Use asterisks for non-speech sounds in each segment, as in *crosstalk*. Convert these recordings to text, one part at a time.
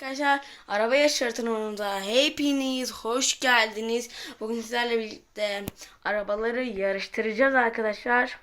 Arkadaşlar araba yarışlarına hepiniz hoş geldiniz. Bugün sizlerle birlikte arabaları yarıştıracağız arkadaşlar.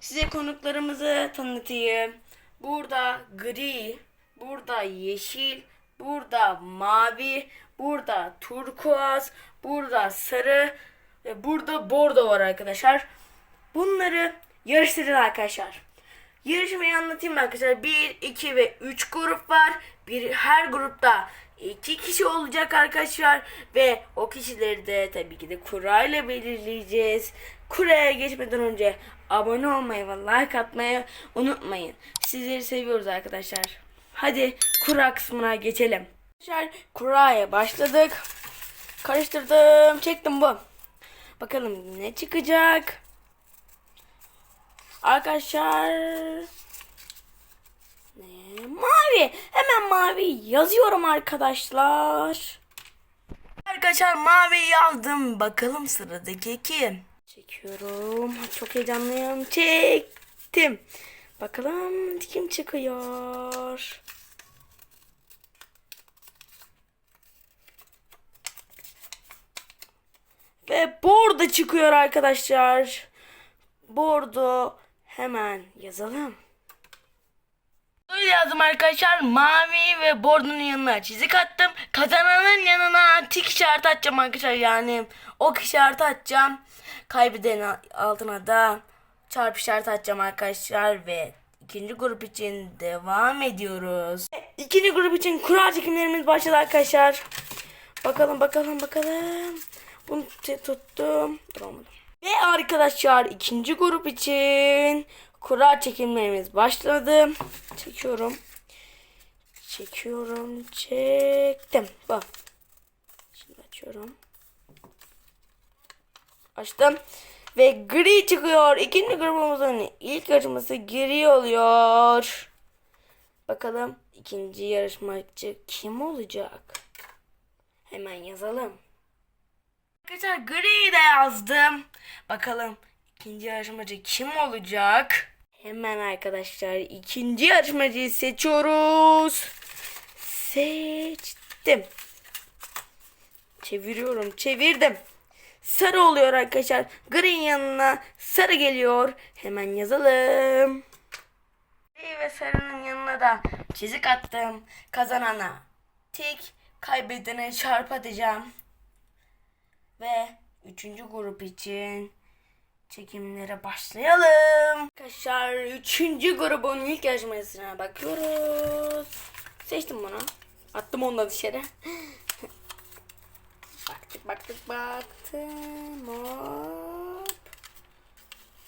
Size konuklarımızı tanıtayım. Burada gri, burada yeşil, burada mavi, burada turkuaz, burada sarı ve burada bordo var arkadaşlar. Bunları yarıştıracağız arkadaşlar. Yarışmayı anlatayım arkadaşlar. 1, 2 ve 3 grup var. Bir, her grupta 2 kişi olacak arkadaşlar. Ve o kişileri de tabii ki de kurayla belirleyeceğiz. Kuraya geçmeden önce abone olmayı ve like atmayı unutmayın. Sizleri seviyoruz arkadaşlar. Hadi kura kısmına geçelim. Arkadaşlar kuraya başladık. Karıştırdım. Çektim bu. Bakalım ne çıkacak. Arkadaşlar ne? Mavi. Hemen mavi yazıyorum arkadaşlar. Arkadaşlar mavi yazdım. Bakalım sıradaki kim? Çekiyorum. Çok heyecanlıyım. Çektim. Bakalım kim çıkıyor? Ve bordo çıkıyor arkadaşlar. Bordo hemen yazalım. Öyle yazdım arkadaşlar. Mavi ve bordonun yanına çizik attım. Kazananın yanına tik işareti atacağım arkadaşlar. Yani ok işareti atacağım. Kaybeden altına da çarpı işareti atacağım arkadaşlar. Ve ikinci grup için devam ediyoruz. İkinci grup için kura çekimlerimiz başladı arkadaşlar. Bakalım bakalım bakalım. Bunu tuttum. Duramadım. Ve arkadaşlar ikinci grup için kura çekimlerimiz başladı. Çekiyorum. Çekiyorum. Çektim. Bak. Şimdi açıyorum. Açtım. Ve gri çıkıyor. İkinci grubumuzun ilk yarışması gri oluyor. Bakalım ikinci yarışmacı kim olacak? Hemen yazalım. Arkadaşlar gri de yazdım. Bakalım ikinci yarışmacı kim olacak? Hemen arkadaşlar ikinci yarışmacıyı seçiyoruz. Seçtim. Çeviriyorum, çevirdim. Sarı oluyor arkadaşlar. Green yanına sarı geliyor. Hemen yazalım. Gri ve sarının yanına da çizik attım. Kazanana tik, kaybedene çarp atacağım. Ve üçüncü grup için çekimlere başlayalım. Arkadaşlar üçüncü grubun ilk yarışmasına bakıyoruz. Seçtim bunu. Attım onu da dışarı. *gasps* baktık baktık baktım. Hop.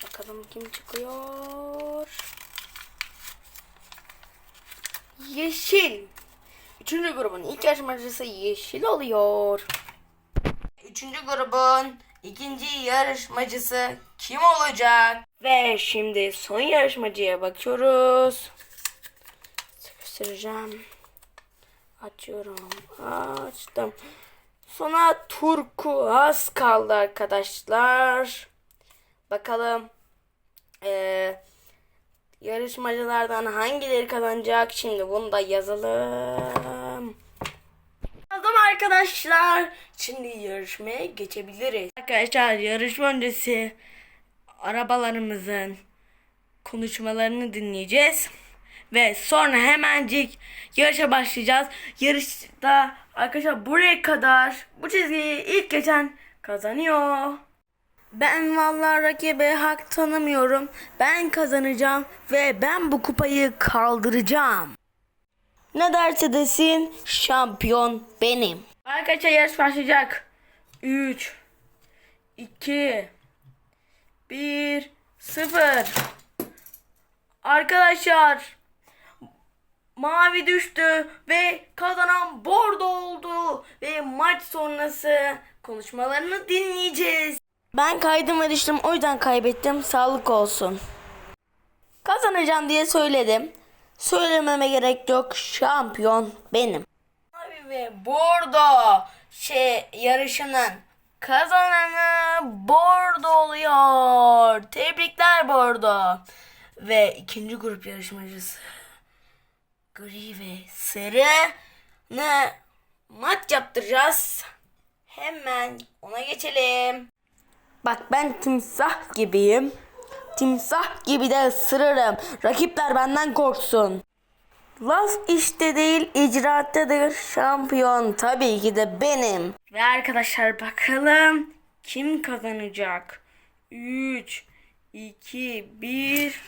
Bakalım kim çıkıyor. Yeşil. Üçüncü grubun ilk yarışmacısı yeşil oluyor. Üçüncü grubun ikinci yarışmacısı kim olacak? Ve şimdi son yarışmacıya bakıyoruz. Sıkıştıracağım. Açıyorum. Açtım. Sona turkuaz kaldı arkadaşlar. Bakalım. Ee, yarışmacılardan hangileri kazanacak? Şimdi bunu da yazalım. Arkadaşlar. Şimdi yarışmaya geçebiliriz. Arkadaşlar yarışma öncesi arabalarımızın konuşmalarını dinleyeceğiz. Ve sonra hemencik yarışa başlayacağız. Yarışta arkadaşlar buraya kadar bu çizgiyi ilk geçen kazanıyor. Ben vallahi rakibe hak tanımıyorum. Ben kazanacağım ve ben bu kupayı kaldıracağım. Ne derse desin şampiyon benim. Arkadaşlar yarış başlayacak. 3 2 1 0 Arkadaşlar mavi düştü ve kazanan bordo oldu ve maç sonrası konuşmalarını dinleyeceğiz. Ben kaydıma düştüm o yüzden kaybettim. Sağlık olsun. Kazanacağım diye söyledim. Söylememe gerek yok. Şampiyon benim. Mavi ve bordo şey yarışının kazananı bordo oluyor. Tebrikler bordo. Ve ikinci grup yarışmacısı gri ve sarı ne maç yaptıracağız. Hemen ona geçelim. Bak ben timsah gibiyim. Timsah gibi de ısırırım. Rakipler benden korksun. Laf işte değil icraattadır. Şampiyon tabii ki de benim. Ve arkadaşlar bakalım kim kazanacak? 3, 2, 1.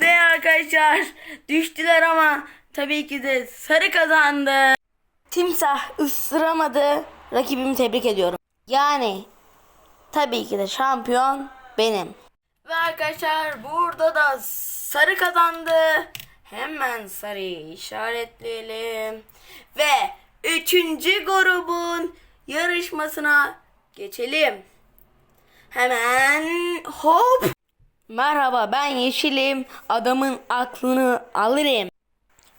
Ve arkadaşlar düştüler ama tabii ki de sarı kazandı. Timsah ısıramadı. Rakibimi tebrik ediyorum. Yani tabii ki de şampiyon benim. Ve arkadaşlar burada da sarı kazandı. Hemen sarıyı işaretleyelim. Ve üçüncü grubun yarışmasına geçelim. Hemen hop. Merhaba ben Yeşilim. Adamın aklını alırım.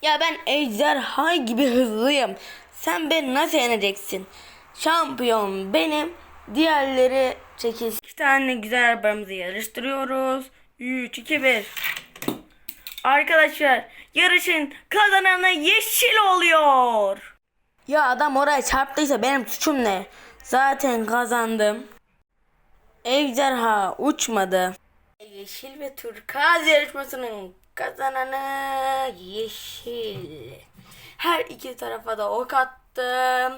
Ya ben ejderha gibi hızlıyım. Sen beni nasıl yeneceksin? Şampiyon benim. Diğerleri çekil. İki tane güzel arabamızı yarıştırıyoruz. 3, 2, 1. Arkadaşlar yarışın kazananı yeşil oluyor. Ya adam oraya çarptıysa benim suçum ne? Zaten kazandım. Ejderha uçmadı. Yeşil ve turkuaz yarışmasının kazananı yeşil. Her iki tarafa da ok attım.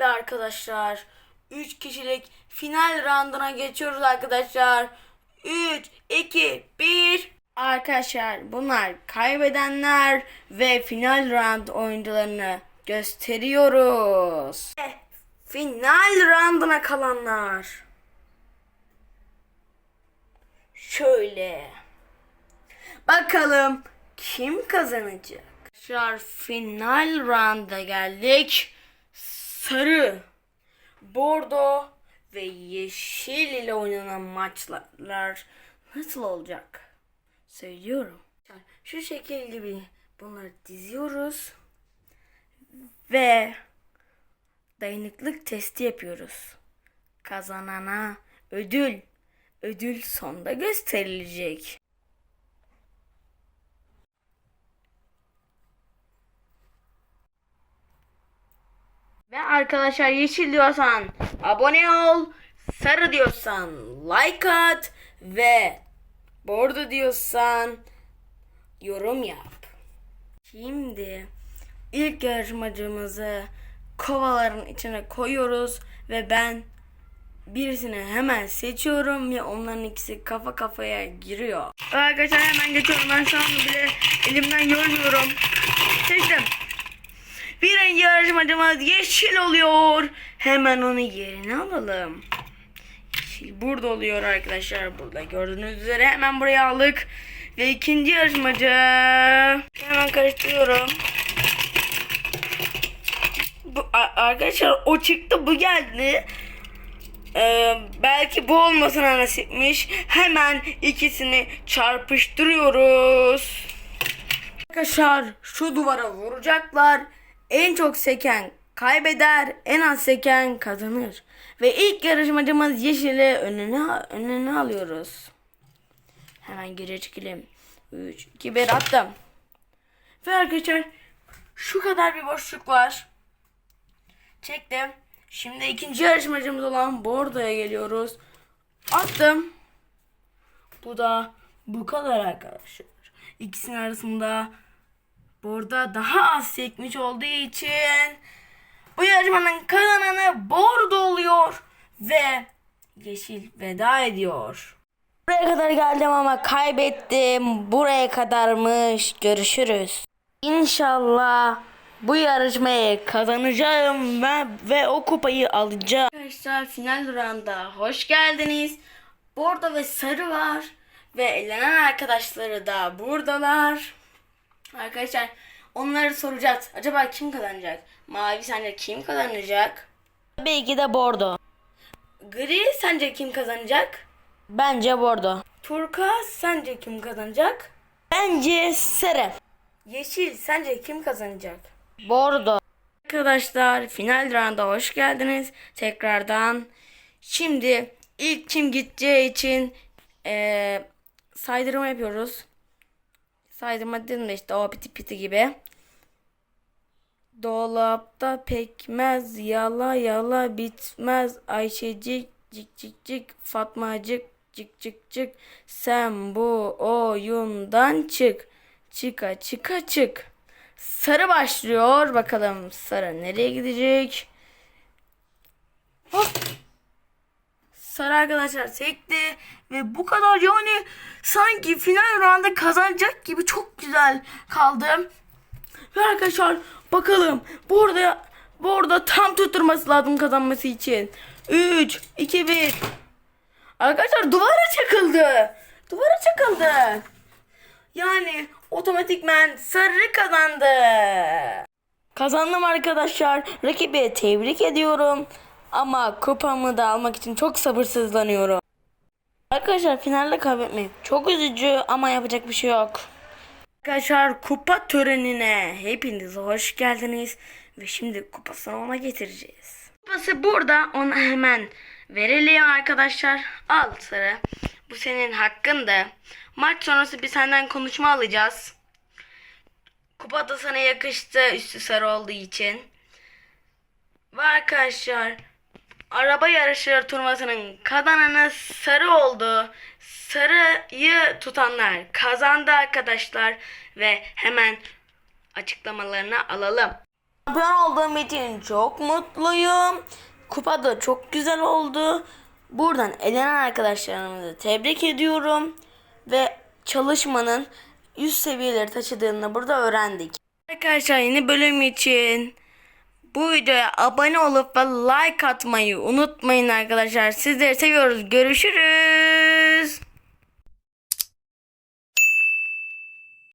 Ve arkadaşlar 3 kişilik final rounduna geçiyoruz arkadaşlar. 3, 2, 1. Arkadaşlar bunlar kaybedenler ve final round oyuncularını gösteriyoruz. Ve final rounduna kalanlar. Şöyle. Bakalım kim kazanacak? Arkadaşlar final round'a geldik. Sarı, bordo ve yeşil ile oynanan maçlar nasıl olacak? Söylüyorum. Şu şekil gibi bunları diziyoruz ve dayanıklık testi yapıyoruz. Kazanana ödül ödül sonda gösterilecek. Ve arkadaşlar yeşil diyorsan abone ol, sarı diyorsan like at ve bordo diyorsan yorum yap. Şimdi ilk yarışmacımızı kovaların içine koyuyoruz ve ben birisini hemen seçiyorum ve onların ikisi kafa kafaya giriyor. Arkadaşlar hemen geçiyorum. Ben şu an bile elimden görmüyorum. Seçtim. Birinci yarışmacımız yeşil oluyor. Hemen onu yerine alalım. Yeşil burada oluyor arkadaşlar. Burada gördüğünüz üzere hemen buraya aldık. Ve ikinci yarışmacı. Hemen karıştırıyorum. Bu, arkadaşlar o çıktı bu geldi. Ee, belki bu olmasına nasipmiş. Hemen ikisini çarpıştırıyoruz. Arkadaşlar şu duvara vuracaklar. En çok seken kaybeder, en az seken kazanır. Ve ilk yarışmacımız Yeşil'i önüne, önüne alıyoruz. Hemen geri çekelim. 3, 2, 1 attım. Ve arkadaşlar şu kadar bir boşluk var. Çektim. Şimdi ikinci yarışmacımız olan Bordo'ya geliyoruz. Attım. Bu da bu kadar arkadaşlar. İkisinin arasında Bordo daha az sekmiş olduğu için bu yarışmanın kazananı Bordo oluyor ve Yeşil veda ediyor. Buraya kadar geldim ama kaybettim. Buraya kadarmış. Görüşürüz. İnşallah bu yarışmayı kazanacağım ve, ve o kupayı alacağım. Arkadaşlar final rounda hoş geldiniz. Bordo ve sarı var. Ve elenen arkadaşları da buradalar. Arkadaşlar onları soracağız. Acaba kim kazanacak? Mavi sence kim kazanacak? Tabii ki de bordo. Gri sence kim kazanacak? Bence bordo. Turkuaz sence kim kazanacak? Bence sarı. Yeşil sence kim kazanacak? Bordo. Arkadaşlar final rounda hoş geldiniz. Tekrardan. Şimdi ilk kim gideceği için eee saydırma yapıyoruz. Saydırma dedim de işte o piti piti gibi. Dolapta pekmez yala yala bitmez. Ayşecik cik cik cik Fatmacık cik cik cik. Sen bu oyundan çık. Çıka çıka çık. Sarı başlıyor. Bakalım Sarı nereye gidecek? Hop Sarı arkadaşlar sekti ve bu kadar yani sanki final rounda kazanacak gibi çok güzel kaldı. Ve arkadaşlar bakalım burada burada tam tutturması lazım kazanması için. 3 2 1 Arkadaşlar duvara çakıldı. Duvara çakıldı. Yani otomatikmen sarı kazandı. Kazandım arkadaşlar. Rakibi tebrik ediyorum. Ama kupamı da almak için çok sabırsızlanıyorum. Arkadaşlar finalde kaybetmek çok üzücü ama yapacak bir şey yok. Arkadaşlar kupa törenine hepiniz hoş geldiniz. Ve şimdi kupasını ona getireceğiz. Kupası burada ona hemen verelim arkadaşlar. Al sarı. Bu senin hakkındı. Maç sonrası bir senden konuşma alacağız. Kupa da sana yakıştı üstü sarı olduğu için. Ve arkadaşlar araba yarışları turnuvasının kazananı sarı oldu. Sarıyı tutanlar kazandı arkadaşlar. Ve hemen açıklamalarını alalım. Şampiyon olduğum için çok mutluyum. Kupa da çok güzel oldu. Buradan elenen arkadaşlarımızı tebrik ediyorum. Ve çalışmanın üst seviyeleri taşıdığını burada öğrendik. Arkadaşlar yeni bölüm için bu videoya abone olup ve like atmayı unutmayın arkadaşlar. Sizleri seviyoruz. Görüşürüz.